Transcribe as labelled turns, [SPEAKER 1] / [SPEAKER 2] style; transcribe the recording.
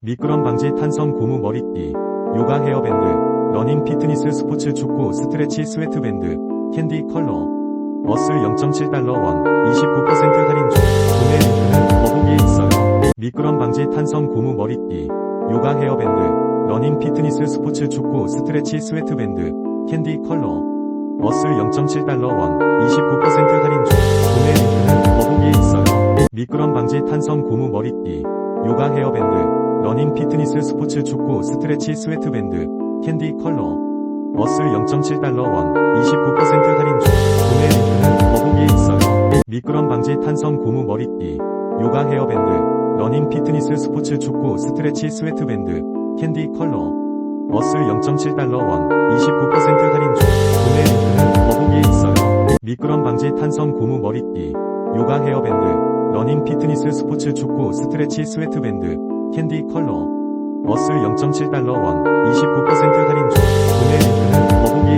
[SPEAKER 1] 미끄럼 방지 탄성 고무 머리띠, 요가 헤어밴드, 러닝 피트니스 스포츠 축구 스트레치 스웨트밴드, 캔디 컬러, 어스 0.7달러 원, 29% 할인 중, 구매 링크는 더보기에 있어요. 미끄럼 방지 탄성 고무 머리띠, 요가 헤어밴드, 러닝 피트니스 스포츠 축구 스트레치 스웨트밴드, 캔디 컬러, 어스 0.7달러 원, 29% 할인 중, 구매 링크는 더보기에 있어요. 미끄럼 방지 탄성 고무 머리띠, 요가 헤어밴드, 러닝 피트니스 스포츠 축구 스트레치 스웨트밴드, 캔디 컬러, 어스 0.7달러 원, 29% 할인 중, 구매 링크는 더보기에 있어요. 미끄럼 방지 탄성 고무 머리띠, 요가 헤어밴드, 러닝 피트니스 스포츠 축구 스트레치 스웨트밴드, 캔디 컬러, 어스 0.7달러 원, 29% 할인 중, 구매 링크는 더보기에 있어요. 미끄럼 방지 탄성 고무 머리띠, 요가 헤어밴드, 러닝 피트니스 스포츠 축구 스트레치 스웨트밴드, 캔디 컬러, 어스 0.7달러 원, 29% 할인 중,